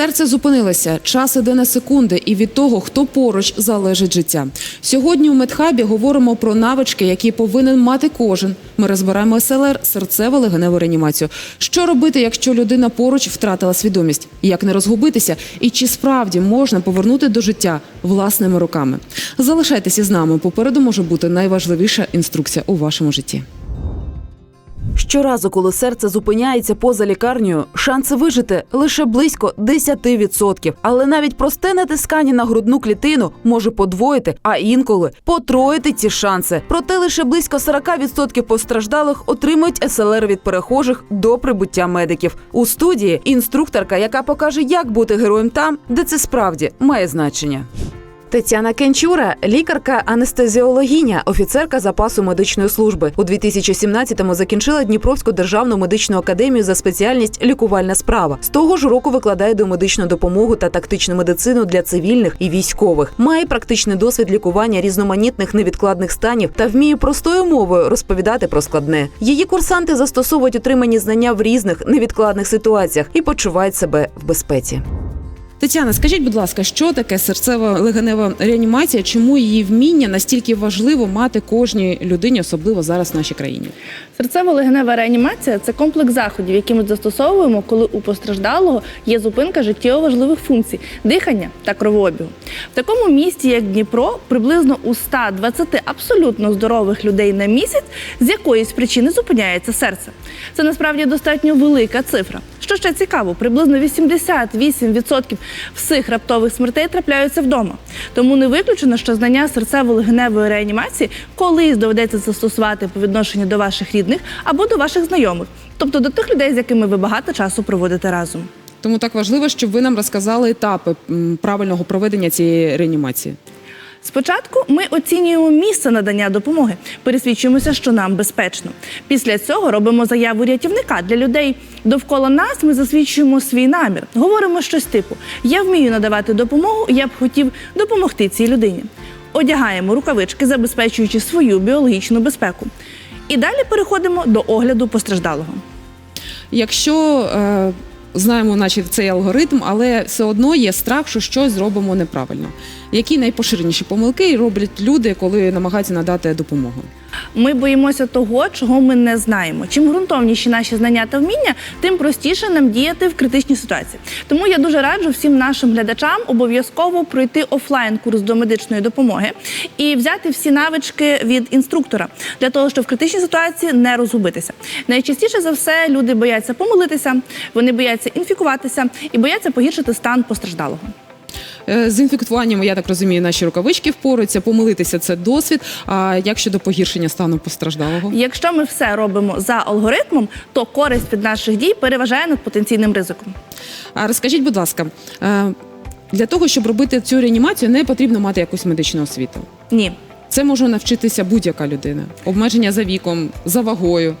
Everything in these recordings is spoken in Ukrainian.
Серце зупинилося, час іде на секунди, і від того, хто поруч залежить життя. Сьогодні у медхабі говоримо про навички, які повинен мати кожен. Ми розбираємо СЛР, серцево легеневу реанімацію. Що робити, якщо людина поруч втратила свідомість? Як не розгубитися? І чи справді можна повернути до життя власними руками? Залишайтеся з нами. Попереду може бути найважливіша інструкція у вашому житті. Щоразу, коли серце зупиняється поза лікарнею, шанси вижити лише близько 10%. Але навіть просте натискання на грудну клітину може подвоїти, а інколи потроїти ці шанси. Проте лише близько 40% постраждалих отримують СЛР від перехожих до прибуття медиків. У студії інструкторка, яка покаже, як бути героєм там, де це справді має значення. Тетяна Кенчура, лікарка-анестезіологиня, офіцерка запасу медичної служби. У 2017-му закінчила Дніпровську державну медичну академію за спеціальність лікувальна справа. З того ж року викладає домедичну допомогу та тактичну медицину для цивільних і військових. Має практичний досвід лікування різноманітних невідкладних станів та вміє простою мовою розповідати про складне. Її курсанти застосовують отримані знання в різних невідкладних ситуаціях і почувають себе в безпеці. Тетяна, скажіть, будь ласка, що таке серцева легенева реанімація? Чому її вміння настільки важливо мати кожній людині, особливо зараз в нашій країні? Серцево-легенева реанімація це комплекс заходів, які ми застосовуємо, коли у постраждалого є зупинка життєво важливих функцій дихання та кровообігу. В такому місті, як Дніпро, приблизно у 120 абсолютно здорових людей на місяць з якоїсь причини зупиняється серце. Це насправді достатньо велика цифра. Що ще цікаво, приблизно 88% всіх раптових смертей трапляються вдома. Тому не виключено, що знання серцево-легеневої реанімації колись доведеться застосувати по відношенню до ваших рідних або до ваших знайомих, тобто до тих людей, з якими ви багато часу проводите разом. Тому так важливо, щоб ви нам розказали етапи правильного проведення цієї реанімації. Спочатку ми оцінюємо місце надання допомоги, пересвідчуємося, що нам безпечно. Після цього робимо заяву рятівника для людей довкола нас. Ми засвідчуємо свій намір. Говоримо щось типу: Я вмію надавати допомогу, я б хотів допомогти цій людині. Одягаємо рукавички, забезпечуючи свою біологічну безпеку. І далі переходимо до огляду постраждалого. Якщо е, знаємо, наче цей алгоритм, але все одно є страх, що щось зробимо неправильно. Які найпоширеніші помилки роблять люди, коли намагаються надати допомогу? Ми боїмося того, чого ми не знаємо. Чим ґрунтовніші наші знання та вміння, тим простіше нам діяти в критичній ситуації. Тому я дуже раджу всім нашим глядачам обов'язково пройти офлайн курс до медичної допомоги і взяти всі навички від інструктора для того, щоб в критичній ситуації не розгубитися. Найчастіше за все люди бояться помилитися, вони бояться інфікуватися і бояться погіршити стан постраждалого. Е, З інфектуванням, я так розумію, наші рукавички впораються, помилитися це досвід. А як щодо погіршення стану постраждалого? Якщо ми все робимо за алгоритмом, то користь від наших дій переважає над потенційним ризиком. А розкажіть, будь ласка, е, для того, щоб робити цю реанімацію, не потрібно мати якусь медичну освіту. Ні. Це може навчитися будь-яка людина. Обмеження за віком, за вагою.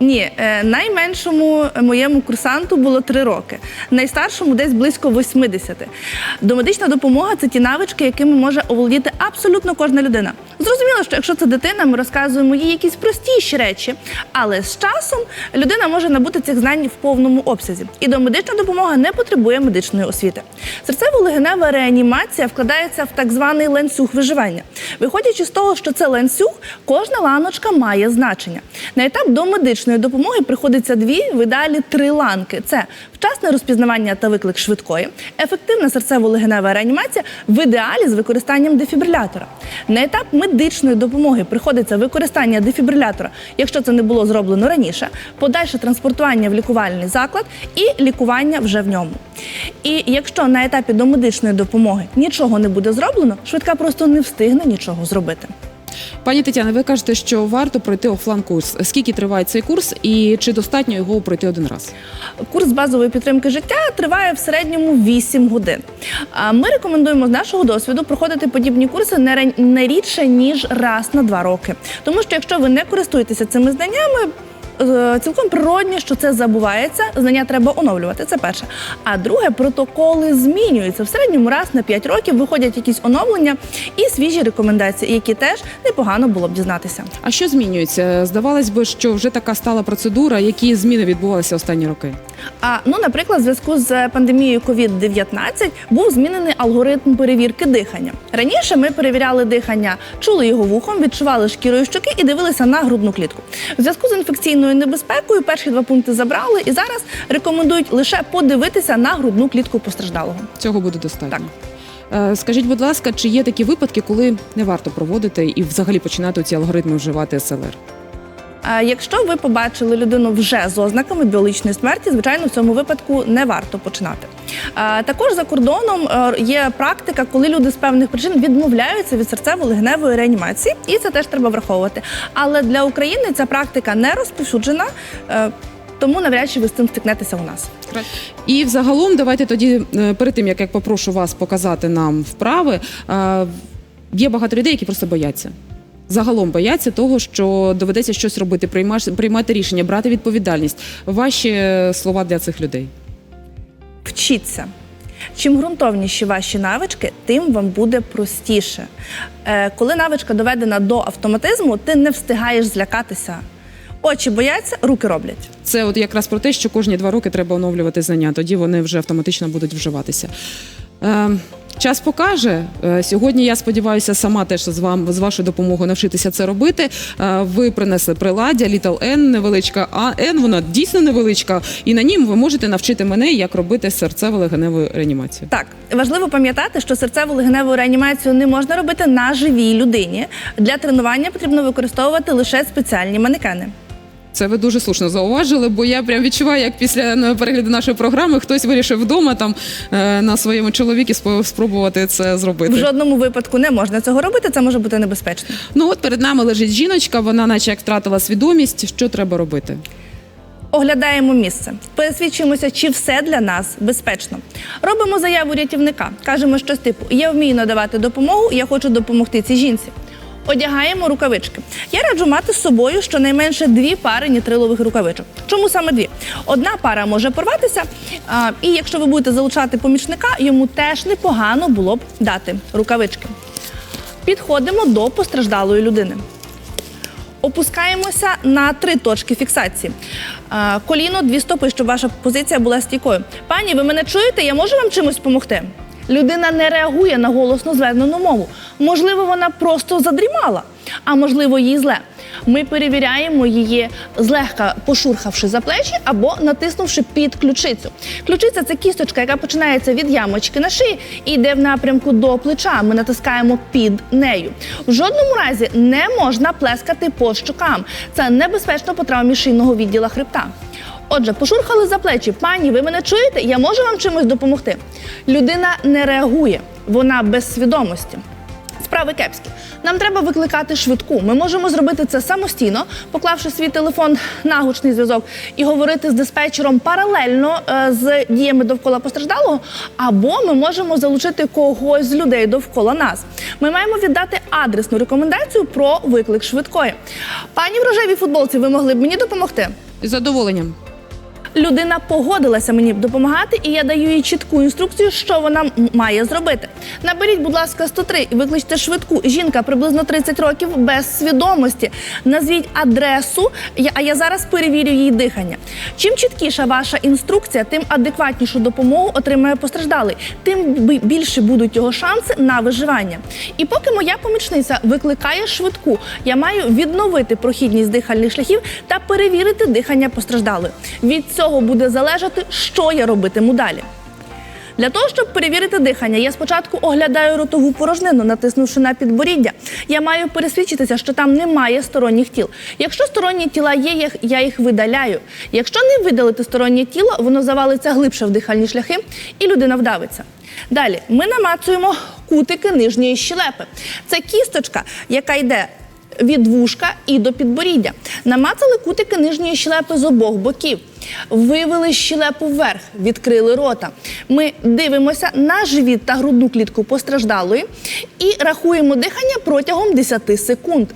Ні, е, найменшому моєму курсанту було 3 роки, найстаршому десь близько 80. Домедична допомога це ті навички, якими може оволодіти абсолютно кожна людина. Зрозуміло, що якщо це дитина, ми розказуємо їй якісь простіші речі, але з часом людина може набути цих знань в повному обсязі. І домедична допомога не потребує медичної освіти. Серцево-легенева реанімація вкладається в так званий ланцюг виживання. Виходячи з того, що це ланцюг, кожна ланочка має значення. На етап домедичної допомоги приходиться дві, в ідеалі три ланки: це вчасне розпізнавання та виклик швидкої, ефективна серцево-легенева реанімація в ідеалі з використанням дефібрилятора. На етап медичної допомоги приходиться використання дефібрилятора, якщо це не було зроблено раніше, подальше транспортування в лікувальний заклад і лікування вже в ньому. І якщо на етапі домедичної допомоги нічого не буде зроблено, швидка просто не встигне нічого зробити. Пані Тетяна, ви кажете, що варто пройти офлайн курс. Скільки триває цей курс, і чи достатньо його пройти один раз? Курс базової підтримки життя триває в середньому 8 годин. А Ми рекомендуємо з нашого досвіду проходити подібні курси не не рідше ніж раз на два роки. Тому що якщо ви не користуєтеся цими знаннями. Е, цілком природні, що це забувається. Знання треба оновлювати. Це перше. А друге, протоколи змінюються. В середньому раз на 5 років виходять якісь оновлення і свіжі рекомендації, які теж непогано було б дізнатися. А що змінюється? Здавалось би, що вже така стала процедура, які зміни відбувалися останні роки. А ну, наприклад, в зв'язку з пандемією COVID-19 був змінений алгоритм перевірки дихання. Раніше ми перевіряли дихання, чули його вухом, відчували шкірою щоки і дивилися на грудну клітку. В зв'язку з інфекційною небезпекою перші два пункти забрали і зараз рекомендують лише подивитися на грудну клітку постраждалого. Цього буде достатньо. Е, Скажіть, будь ласка, чи є такі випадки, коли не варто проводити і взагалі починати ці алгоритми вживати СЛР? Якщо ви побачили людину вже з ознаками біологічної смерті, звичайно, в цьому випадку не варто починати. Також за кордоном е, є практика, коли люди з певних причин відмовляються від серцево-легеневої реанімації, і це теж треба враховувати. Але для України ця практика не розповсюджена, е, тому навряд чи ви з цим стикнетеся у нас. І взагалом, давайте тоді е, перед тим, як я попрошу вас показати нам вправи, є багато людей, які просто бояться. Загалом бояться того, що доведеться щось робити, приймати рішення, брати відповідальність. Ваші е, слова для цих людей. Вчіться. Чим ґрунтовніші ваші навички, тим вам буде простіше. Е, коли навичка доведена до автоматизму, ти не встигаєш злякатися. Очі бояться, руки роблять. Це от якраз про те, що кожні два роки треба оновлювати знання, тоді вони вже автоматично будуть вживатися. Е, час покаже. Е, сьогодні я сподіваюся, сама теж з вам з вашою допомогою навчитися це робити. Е, ви принесли приладдя Little N, невеличка а N, вона дійсно невеличка, і на нім ви можете навчити мене, як робити серцево-легеневу реанімацію. Так, важливо пам'ятати, що серцево-легеневу реанімацію не можна робити на живій людині. Для тренування потрібно використовувати лише спеціальні манекени. Це ви дуже слушно зауважили, бо я прям відчуваю, як після перегляду нашої програми хтось вирішив вдома там е, на своєму чоловіку спробувати це зробити. В жодному випадку не можна цього робити, це може бути небезпечно. Ну от перед нами лежить жіночка, вона наче як втратила свідомість. Що треба робити? Оглядаємо місце, пересвідчуємося, чи все для нас безпечно. Робимо заяву рятівника. Кажемо щось типу: Я вмію надавати допомогу, я хочу допомогти цій жінці. Одягаємо рукавички. Я раджу мати з собою щонайменше дві пари нітрилових рукавичок. Чому саме дві? Одна пара може порватися, і якщо ви будете залучати помічника, йому теж непогано було б дати рукавички. Підходимо до постраждалої людини. Опускаємося на три точки фіксації. Коліно, дві стопи, щоб ваша позиція була стійкою. Пані, ви мене чуєте? Я можу вам чимось допомогти? Людина не реагує на голосно зведену мову. Можливо, вона просто задрімала, а можливо, їй зле. Ми перевіряємо її злегка пошурхавши за плечі або натиснувши під ключицю. Ключиця це кісточка, яка починається від ямочки на шиї і йде в напрямку до плеча. Ми натискаємо під нею. В жодному разі не можна плескати по щокам. Це небезпечно по травмі шийного відділа хребта. Отже, пошурхали за плечі. Пані, ви мене чуєте? Я можу вам чимось допомогти? Людина не реагує, вона без свідомості. Справи кепські. Нам треба викликати швидку. Ми можемо зробити це самостійно, поклавши свій телефон на гучний зв'язок і говорити з диспетчером паралельно е, з діями довкола постраждалого. Або ми можемо залучити когось з людей довкола нас. Ми маємо віддати адресну рекомендацію про виклик швидкої. Пані в рожевій футболці, ви могли б мені допомогти? З задоволенням. Людина погодилася мені допомагати, і я даю їй чітку інструкцію, що вона має зробити. Наберіть, будь ласка, 103 і викличте швидку. Жінка приблизно 30 років без свідомості. Назвіть адресу, а я зараз перевірю її дихання. Чим чіткіша ваша інструкція, тим адекватнішу допомогу отримає постраждалий, тим більше будуть його шанси на виживання. І поки моя помічниця викликає швидку, я маю відновити прохідність дихальних шляхів та перевірити дихання постраждалої. Від цього буде залежати, що я робитиму далі. Для того, щоб перевірити дихання, я спочатку оглядаю ротову порожнину, натиснувши на підборіддя. Я маю пересвідчитися, що там немає сторонніх тіл. Якщо сторонні тіла є, я їх видаляю. Якщо не видалити стороннє тіло, воно завалиться глибше в дихальні шляхи, і людина вдавиться. Далі ми намацуємо кутики нижньої щелепи. Це кісточка, яка йде від вушка і до підборіддя. Намацали кутики нижньої щелепи з обох боків. Вивели щелепу вверх, відкрили рота. Ми дивимося на живіт та грудну клітку постраждалої і рахуємо дихання протягом 10 секунд.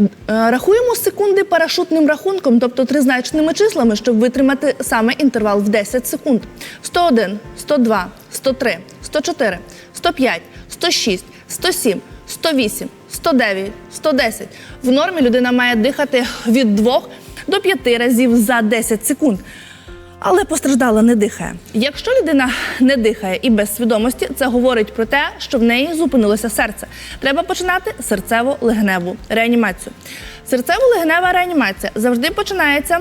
Е, Рахуємо секунди парашутним рахунком, тобто тризначними числами, щоб витримати саме інтервал в 10 секунд. 101, 102, 103, 104, 105, 106, 107, 108, 109, 110. В нормі людина має дихати від 2 до 5 разів за 10 секунд. Але постраждала не дихає. Якщо людина не дихає і без свідомості, це говорить про те, що в неї зупинилося серце. Треба починати серцево-легеневу реанімацію. Серцево-легенева реанімація завжди починається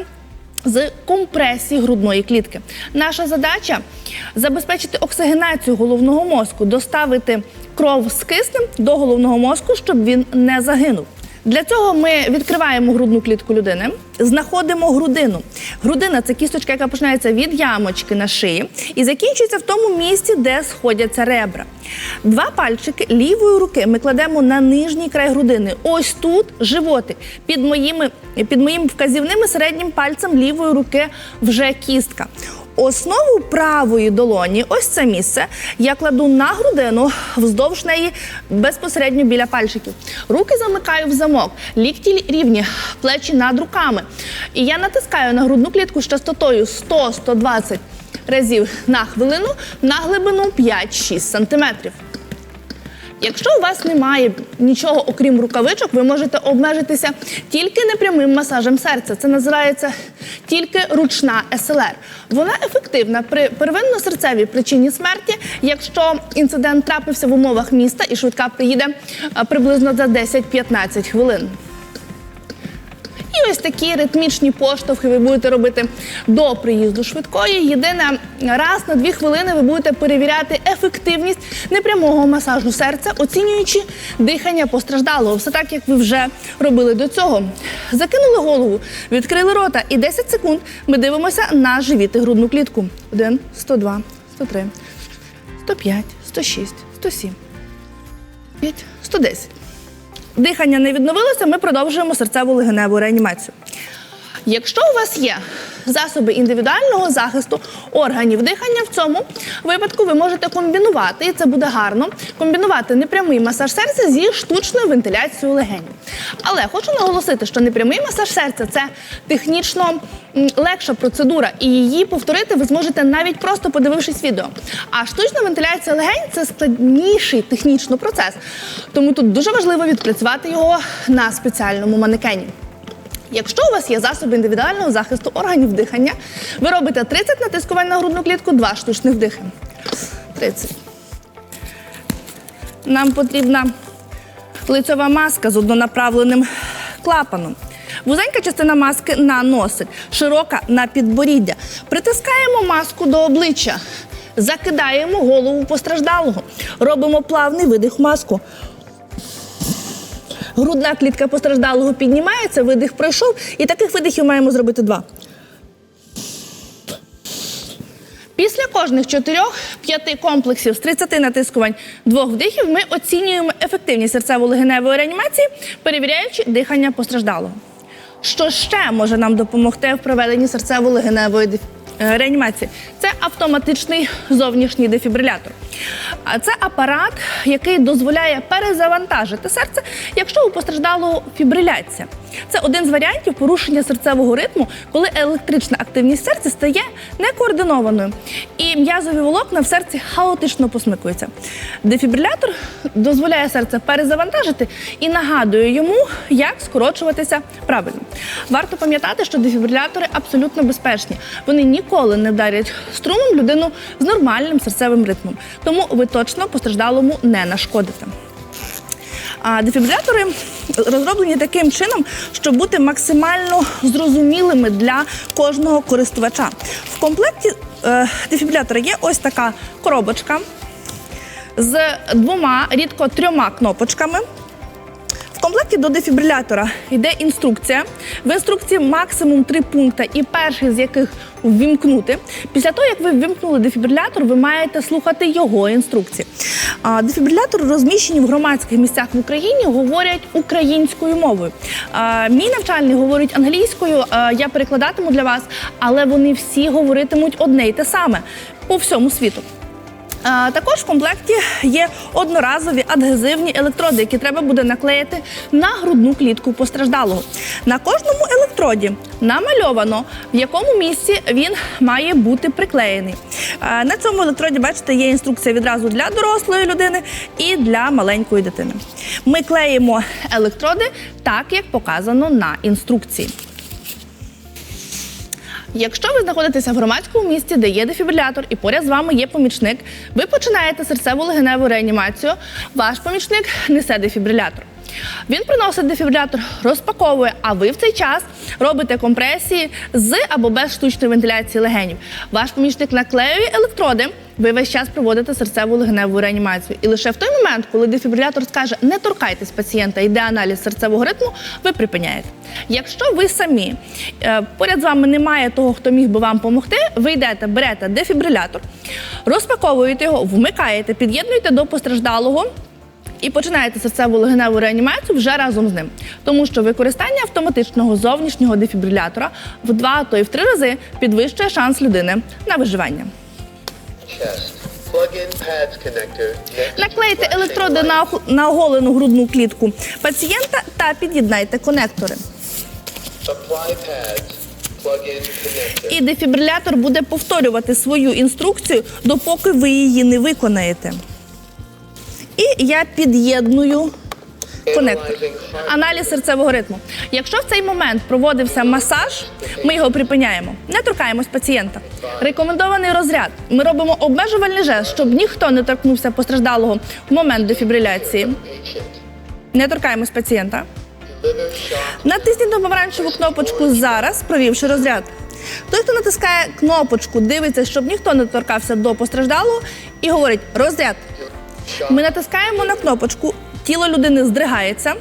з компресії грудної клітки. Наша задача забезпечити оксигенацію головного мозку, доставити кров з киснем до головного мозку, щоб він не загинув. Для цього ми відкриваємо грудну клітку людини, знаходимо грудину. Грудина це кісточка, яка починається від ямочки на шиї і закінчується в тому місці, де сходяться ребра. Два пальчики лівої руки ми кладемо на нижній край грудини. Ось тут животик. Під моїми, під моїм вказівним і середнім пальцем лівої руки вже кістка. Основу правої долоні, ось це місце, я кладу на грудину вздовж неї безпосередньо біля пальчиків. Руки замикаю в замок, лікті рівні, плечі над руками. І я натискаю на грудну клітку з частотою 100-120 разів на хвилину на глибину 5-6 сантиметрів. Якщо у вас немає нічого окрім рукавичок, ви можете обмежитися тільки непрямим масажем серця. Це називається тільки ручна СЛР. Вона ефективна при первинно-серцевій причині смерті, якщо інцидент трапився в умовах міста і швидка приїде приблизно за 10-15 хвилин. І ось такі ритмічні поштовхи ви будете робити до приїзду швидкої. Єдине, раз на дві хвилини ви будете перевіряти ефективність непрямого масажу серця, оцінюючи дихання постраждалого. Все так, як ви вже робили до цього. Закинули голову, відкрили рота, і 10 секунд ми дивимося на живіт і грудну клітку. 1, 102, 103, 105, 106, 107, 5, 110 дихання не відновилося, ми продовжуємо серцево-легеневу реанімацію. Якщо у вас є засоби індивідуального захисту органів дихання, в цьому випадку ви можете комбінувати, і це буде гарно, комбінувати непрямий масаж серця зі штучною вентиляцією легенів. Але хочу наголосити, що непрямий масаж серця це технічно легша процедура, і її повторити ви зможете навіть просто подивившись відео. А штучна вентиляція легень це складніший технічно процес. Тому тут дуже важливо відпрацювати його на спеціальному манекені. Якщо у вас є засоби індивідуального захисту органів дихання, ви робите 30 натискувань на грудну клітку, 2 штучних вдихи. 30. Нам потрібна лицьова маска з однонаправленим клапаном. Вузенька частина маски на носик, широка на підборіддя. Притискаємо маску до обличчя, закидаємо голову постраждалого, робимо плавний видих маску. Грудна клітка постраждалого піднімається, видих пройшов, і таких видихів маємо зробити два. Після кожних 4-5 комплексів з 30 натискувань двох вдихів ми оцінюємо ефективність серцево-легеневої реанімації, перевіряючи дихання постраждалого. Що ще може нам допомогти в проведенні серцево-легеневої реанімації? Це автоматичний зовнішній дефібрилятор. А це апарат, який дозволяє перезавантажити серце, якщо у постраждалого фібриляція. Це один з варіантів порушення серцевого ритму, коли електрична активність серця стає некоординованою, і м'язові волокна в серці хаотично посмикуються. Дефібрилятор дозволяє серце перезавантажити і нагадує йому, як скорочуватися правильно. Варто пам'ятати, що дефібрилятори абсолютно безпечні. Вони ніколи не вдарять струмом людину з нормальним серцевим ритмом. Тому ви точно постраждалому не нашкодите. А дефібрилятори розроблені таким чином, щоб бути максимально зрозумілими для кожного користувача. В комплекті е, дефібрилятора є ось така коробочка з двома, рідко трьома кнопочками. Комплекті до дефібрилятора йде інструкція. В інструкції максимум три пункти, і перший з яких ввімкнути. Після того, як ви ввімкнули дефібрилятор, ви маєте слухати його інструкції. А, Дефібрилятори розміщені в громадських місцях в Україні, говорять українською мовою. Мій навчальний говорить англійською, я перекладатиму для вас, але вони всі говоритимуть одне й те саме по всьому світу. Також в комплекті є одноразові адгезивні електроди, які треба буде наклеїти на грудну клітку постраждалого. На кожному електроді намальовано, в якому місці він має бути приклеєний. На цьому електроді, бачите, є інструкція відразу для дорослої людини і для маленької дитини. Ми клеїмо електроди так, як показано на інструкції. Якщо ви знаходитеся в громадському місці, де є дефібрилятор, і поряд з вами є помічник, ви починаєте серцево-легеневу реанімацію. Ваш помічник несе дефібрилятор. Він приносить дефібрилятор, розпаковує, а ви в цей час робите компресії з або без штучної вентиляції легенів. Ваш помічник наклеює електроди. Ви весь час проводите серцеву легеневу реанімацію. І лише в той момент, коли дефібрилятор скаже не торкайтесь пацієнта, йде аналіз серцевого ритму, ви припиняєте. Якщо ви самі е, поряд з вами немає того, хто міг би вам допомогти, ви йдете, берете дефібрилятор, розпаковуєте його, вмикаєте, під'єднуєте до постраждалого. І починаєте серцеву легеневу реанімацію вже разом з ним, тому що використання автоматичного зовнішнього дефібрилятора в два, то і в три рази підвищує шанс людини на виживання. Наклейте електроди на, оголену грудну клітку пацієнта та під'єднайте конектори. І дефібрилятор буде повторювати свою інструкцію, допоки ви її не виконаєте. І я під'єдную конектор. Аналіз серцевого ритму. Якщо в цей момент проводився масаж, ми його припиняємо. Не торкаємось пацієнта. Рекомендований розряд. Ми робимо обмежувальний жест, щоб ніхто не торкнувся постраждалого в момент дефібриляції. Не торкаємось пацієнта. Натисніть на помаранчеву кнопочку зараз, провівши розряд. Той, хто натискає кнопочку, дивиться, щоб ніхто не торкався до постраждалого, і говорить розряд. Ми натискаємо на кнопочку, тіло людини здригається,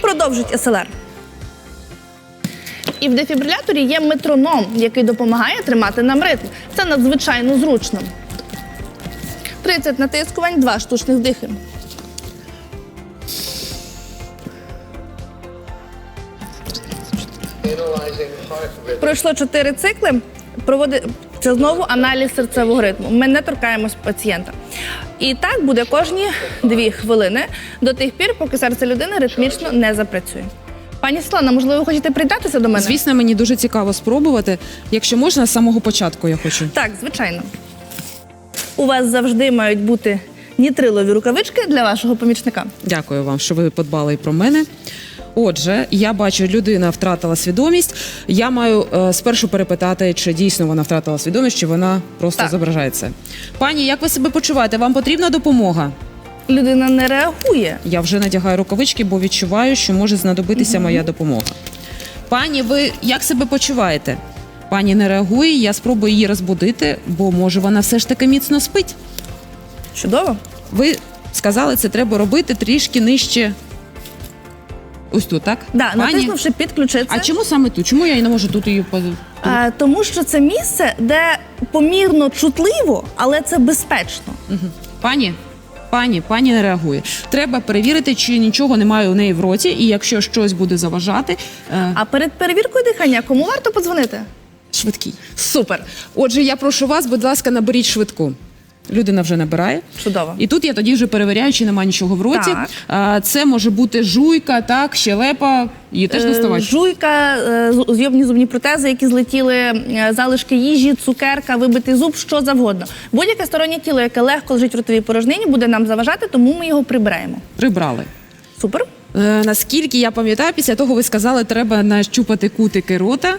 продовжить СЛР. І в дефібриляторі є метроном, який допомагає тримати нам ритм. Це надзвичайно зручно. 30 натискувань, 2 штучних rhythm. Пройшло 4 цикли. Це знову аналіз серцевого ритму. Ми не торкаємось пацієнта. І так буде кожні 2 хвилини до тих пір, поки серце людини ритмічно не запрацює. Пані Світлана, можливо, ви хочете приєднатися до мене? Звісно, мені дуже цікаво спробувати. Якщо можна, з самого початку я хочу. Так, звичайно. У вас завжди мають бути нітрилові рукавички для вашого помічника. Дякую вам, що ви подбали і про мене. Отже, я бачу, людина втратила свідомість. Я маю е, спершу перепитати, чи дійсно вона втратила свідомість, чи вона просто Так. зображає це. Пані, як ви себе почуваєте? Вам потрібна допомога? Людина не реагує. Я вже надягаю рукавички, бо відчуваю, що може знадобитися моя допомога. Пані, ви як себе почуваєте? Пані не реагує, я спробую її розбудити, бо може вона все ж таки міцно спить. Чудово. Ви сказали, це треба робити трішки нижче. Ось тут, так? Да, Пані? натиснувши підключитися. А чому саме тут? Чому я не можу тут її по- А, тому що це місце, де помірно чутливо, але це безпечно. Мгм. Пані? Пані, пані не реагує. Треба перевірити, чи нічого немає у неї в роті, і якщо щось буде заважати, е, А перед перевіркою дихання кому варто подзвонити? швидкий. Супер. Отже, я прошу вас, будь ласка, наберіть швидку. Людина вже набирає. Чудово. І тут я тоді вже перевіряю, чи немає нічого в роті. Так. А, Це може бути жуйка, так, щелепа. Її теж Е, доставати. Жуйка, е, зу- зйомні зубні протези, які злетіли, е, залишки їжі, цукерка, вибитий зуб, що завгодно. Будь-яке стороннє тіло, яке легко лежить в ротовій порожнині, буде нам заважати, тому ми його прибираємо. Прибрали. Супер. Е, наскільки я пам'ятаю, після того ви сказали, треба нащупати кутики рота.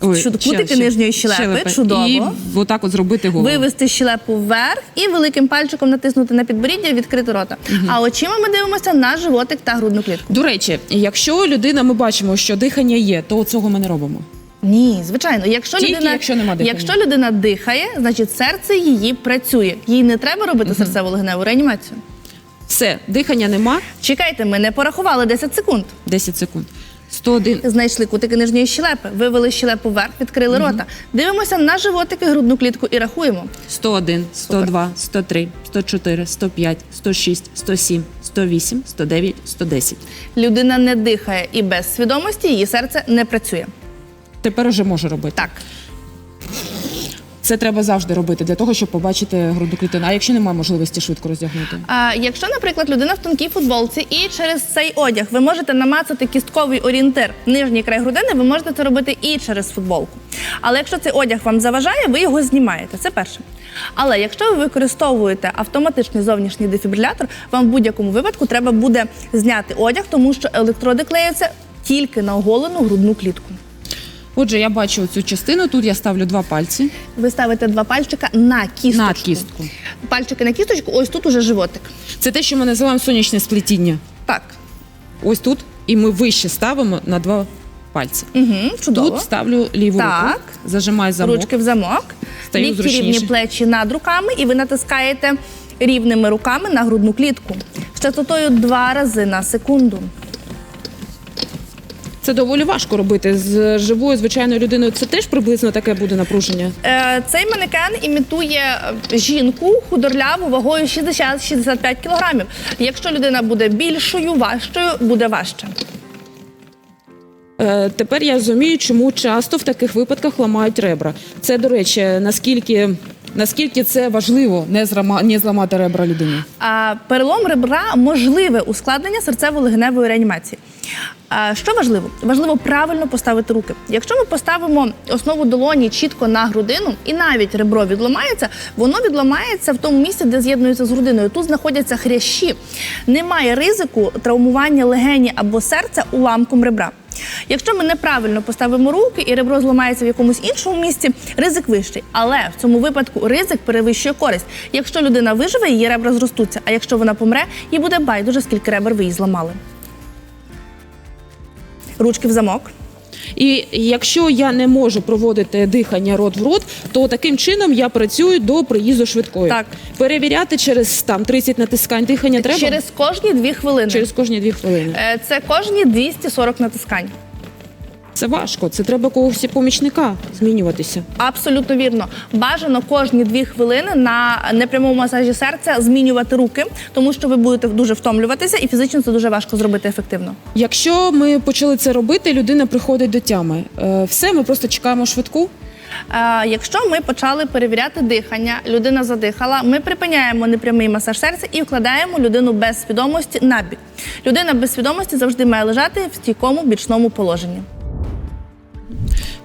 Ой, Щодо ще- кутики ще- нижньої щелепи, чудово. І отак от зробити голову. Вивести щелепу вверх і великим пальчиком натиснути на підборіддя, і відкрити рота. А очима ми дивимося на животик та грудну клітку. До речі, якщо людина, ми бачимо, що дихання є, то цього ми не робимо. Ні, звичайно. Якщо Тільки людина, якщо нема дихання. якщо людина дихає, значить серце її працює. Їй не треба робити серцево-легеневу реанімацію. Все, дихання нема. Чекайте, ми не порахували 10 секунд. 10 секунд. 101. Знайшли кутики нижньої щелепи, вивели щелепу вверх, відкрили рота. Дивимося на животики, грудну клітку і рахуємо. 101, 102, 103, 104, 105, 106, 107, 108, 109, 110. Людина не дихає і без свідомості її серце не працює. Тепер уже може робити. Так. Це треба завжди робити для того, щоб побачити грудну клітину. А якщо немає можливості швидко роздягнути? А якщо, наприклад, людина в тонкій футболці і через цей одяг ви можете намацати кістковий орієнтир нижній край грудини, ви можете це робити і через футболку. Але якщо цей одяг вам заважає, ви його знімаєте. Це перше. Але якщо ви використовуєте автоматичний зовнішній дефібрилятор, вам в будь-якому випадку треба буде зняти одяг, тому що електроди клеються тільки на оголену грудну клітку. Отже, я бачу цю частину. Тут я ставлю два пальці Ви ставите два пальчика на кісточку. на кістку. Пальчики на кісточку, ось тут уже животик. Це те, що ми називаємо сонячне сплетіння. Так. Ось тут, і ми вище ставимо на два пальці. Угу, чудово. Тут ставлю ліву Так. руку, зажимаю замок. Ручки в замок, Стаю лікті зручніше. рівні плечі над руками, і ви натискаєте рівними руками на грудну клітку з частотою два рази на секунду. Це доволі важко робити з живою звичайною людиною. Це теж приблизно таке буде напруження. Е, цей манекен імітує е, жінку худорляву вагою 60-65 кілограмів. Якщо людина буде більшою, важчою, буде важче. Е, тепер я розумію, чому часто в таких випадках ламають ребра. Це, до речі, наскільки, наскільки це важливо не, зрама, не зламати ребра людині. А перелом ребра можливе ускладнення серцево-легеневої реанімації. А, що важливо? Важливо правильно поставити руки. Якщо ми поставимо основу долоні чітко на грудину, і навіть ребро відламається, воно відламається в тому місці, де з'єднується з грудиною. Тут знаходяться хрящі. Немає ризику травмування легені або серця уламком ребра. Якщо ми неправильно поставимо руки і ребро зламається в якомусь іншому місці, ризик вищий. Але в цьому випадку ризик перевищує користь. Якщо людина виживе, її ребра зростуться. А якщо вона помре, їй буде байдуже, скільки ребер ви її зламали. Ручки в замок. І якщо я не можу проводити дихання рот в рот, то таким чином я працюю до приїзду швидкої. Так. Перевіряти через там 30 натискань дихання треба Через кожні дві хвилини. через кожні дві хвилини. Е, Це кожні 240 натискань. Це важко. Це треба когось помічника змінюватися. Абсолютно вірно. Бажано кожні дві хвилини на непрямому масажі серця змінювати руки, тому що ви будете дуже втомлюватися, і фізично це дуже важко зробити ефективно. Якщо ми почали це робити, людина приходить до тями. Е, Все, ми просто чекаємо швидку. Е, Якщо ми почали перевіряти дихання, людина задихала, ми припиняємо непрямий масаж серця і вкладаємо людину без свідомості на бік. Людина без свідомості завжди має лежати в стійкому бічному положенні.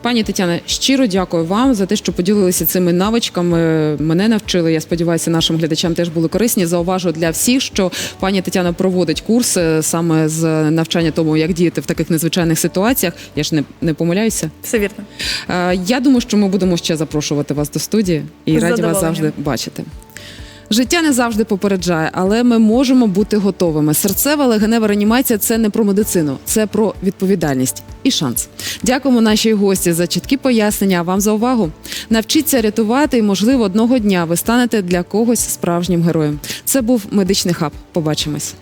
Пані Тетяна, щиро дякую вам за те, що поділилися цими навичками. Мене навчили. Я сподіваюся, нашим глядачам теж були корисні. Зауважу для всіх, що пані Тетяна проводить курс е, саме з навчання тому, як діяти в таких незвичайних ситуаціях. Я ж не, не помиляюся. Все вірно. Е, Я думаю, що ми будемо ще запрошувати вас до студії і раді вас завжди бачити. Життя не завжди попереджає, але ми можемо бути готовими. Серцева легенева реанімація це не про медицину, це про відповідальність і шанс. Дякуємо нашій гості за чіткі пояснення. А вам за увагу. Навчіться рятувати, і можливо одного дня ви станете для когось справжнім героєм. Це був медичний хаб. Побачимось.